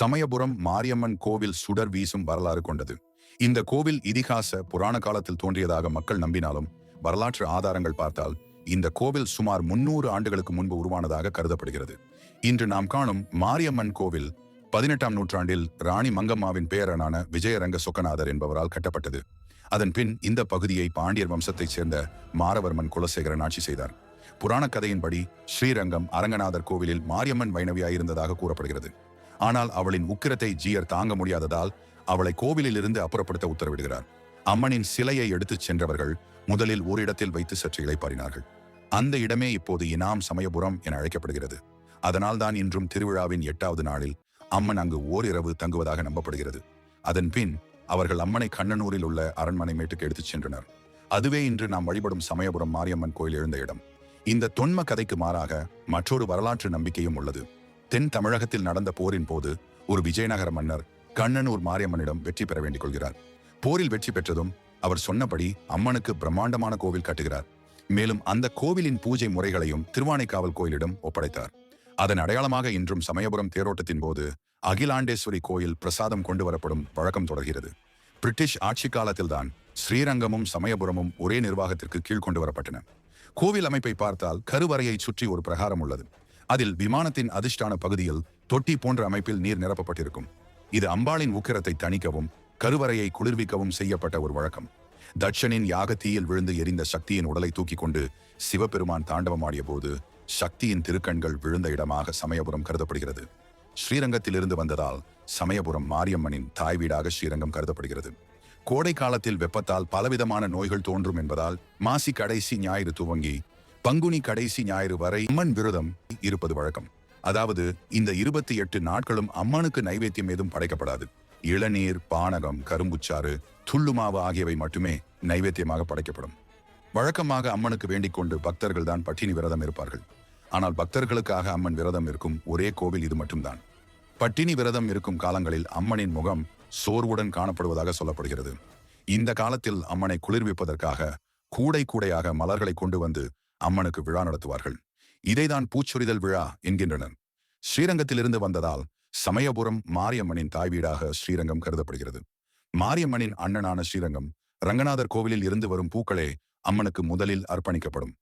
சமயபுரம் மாரியம்மன் கோவில் சுடர் வீசும் வரலாறு கொண்டது. இந்த கோவில் இதிகாச புராண காலத்தில் தோன்றியதாக மக்கள் நம்பினாலும் வரலாற்று ஆதாரங்கள் பார்த்தால் இந்த கோவில் சுமார் முன்னூறு ஆண்டுகளுக்கு முன்பு உருவானதாக கருதப்படுகிறது. இன்று நாம் காணும் மாரியம்மன் கோவில் பதினெட்டாம் நூற்றாண்டில் ராணி மங்கம்மாவின் பேரனான விஜயரங்க சொக்கநாதர் என்பவரால் கட்டப்பட்டது. அதன் பின் இந்த பகுதியை பாண்டியர் வம்சத்தைச் சேர்ந்த மாரவர்மன் குலசேகரன் ஆட்சி செய்தார். புராணக் கதையின்படி ஸ்ரீரங்கம் அரங்கநாதர் கோவிலில் மாரியம்மன் வைணவியாயிருந்ததாக கூறப்படுகிறது. ஆனால் அவளின் உக்கிரத்தை ஜீயர் தாங்க முடியாததால் அவளை கோவிலில் இருந்து அப்புறப்படுத்த உத்தரவிடுகிறார். அம்மனின் சிலையை எடுத்துச் சென்றவர்கள் முதலில் ஓரிடத்தில் வைத்து சற்று இளைப்பாறினார்கள். அந்த இடமே இப்போது இனாம் சமயபுரம் என அழைக்கப்படுகிறது. அதனால்தான் இன்றும் திருவிழாவின் எட்டாவது நாளில் அம்மன் அங்கு ஓரிரவு தங்குவதாக நம்பப்படுகிறது. அதன் பின் அவர்கள் அம்மனை கண்ணனூரில் உள்ள அரண்மனை மேட்டுக்கு எடுத்துச் சென்றனர். அதுவே இன்று நாம் வழிபடும் சமயபுரம் மாரியம்மன் கோயில் எழுந்த இடம். இந்த தொன்ம கதைக்கு மாறாக மற்றொரு வரலாற்று நம்பிக்கையும் உள்ளது. தென் தமிழகத்தில் நடந்த போரின் போது ஒரு விஜயநகர மன்னர் கண்ணனூர் மாரியம்மனிடம் வெற்றி பெற வேண்டிக் கொள்கிறார். போரில் வெற்றி பெற்றதும் அவர் சொன்னபடி அம்மனுக்கு பிரம்மாண்டமான கோவில் கட்டுகிறார். மேலும் அந்த கோவிலின் பூஜை முறைகளையும் திருவானைக்காவல் கோயிலிடம் ஒப்படைத்தார். அதன் அடையாளமாக இன்றும் சமயபுரம் தேரோட்டத்தின் போது அகிலாண்டேஸ்வரி கோயில் பிரசாதம் கொண்டு வரப்படும் வழக்கம் தொடர்கிறது. பிரிட்டிஷ் ஆட்சி காலத்தில்தான் ஸ்ரீரங்கமும் சமயபுரமும் ஒரே நிர்வாகத்திற்கு கீழ் கொண்டு வரப்பட்டன. கோவில் அமைப்பை பார்த்தால் கருவறையை சுற்றி ஒரு பிரகாரம் உள்ளது. அதில் விமானத்தின் அதிர்ஷ்டான பகுதியில் தொட்டி போன்ற அமைப்பில் நீர் நிரப்பப்பட்டிருக்கும். இது அம்பாளின் உக்கிரத்தை தணிக்கவும் கருவறையை குளிர்விக்கவும் செய்யப்பட்ட ஒரு வழக்கம். தட்சனின் யாகத்தீயில் விழுந்து எரிந்த சக்தியின் உடலை தூக்கி கொண்டு சிவபெருமான் தாண்டவமாடிய போது சக்தியின் திருக்கண்கள் விழுந்த இடமாக சமயபுரம் கருதப்படுகிறது. ஸ்ரீரங்கத்திலிருந்து வந்ததால் சமயபுரம் மாரியம்மனின் தாய் வீடாக ஸ்ரீரங்கம் கருதப்படுகிறது. கோடை காலத்தில் வெப்பத்தால் பலவிதமான நோய்கள் தோன்றும் என்பதால் மாசி கடைசி ஞாயிறு துவங்கி பங்குனி கடைசி ஞாயிறு வரை அம்மன் விரதம் இருப்பது வழக்கம். அதாவது இந்த இருபத்தி எட்டு நாட்களும் அம்மனுக்கு நைவேத்தியம் ஏதும் படைக்கப்படாது. இளநீர் பானகம் கரும்புச்சாறு துள்ளுமாவு ஆகியவை மட்டுமே நைவேத்தியமாக படைக்கப்படும். வழக்கமாக அம்மனுக்கு வேண்டிக் கொண்டு பக்தர்கள் தான் பட்டினி விரதம் இருப்பார்கள். ஆனால் பக்தர்களுக்காக அம்மன் விரதம் இருக்கும் ஒரே கோவில் இது மட்டும்தான். பட்டினி விரதம் இருக்கும் காலங்களில் அம்மனின் முகம் சோர்வுடன் காணப்படுவதாக சொல்லப்படுகிறது. இந்த காலத்தில் அம்மனை குளிர்விப்பதற்காக கூடை கூடையாக மலர்களை கொண்டு வந்து அம்மனுக்கு விழா நடத்துவார்கள். இதைதான் பூச்சொரிதல் விழா என்கின்றனர். ஸ்ரீரங்கத்திலிருந்து வந்ததால் சமயபுரம் மாரியம்மனின் தாய் வீடாக ஸ்ரீரங்கம் கருதப்படுகிறது. மாரியம்மனின் அண்ணனான ஸ்ரீரங்கம் ரங்கநாதர் கோவிலில் இருந்து வரும் பூக்களே அம்மனுக்கு முதலில் அர்ப்பணிக்கப்படும்.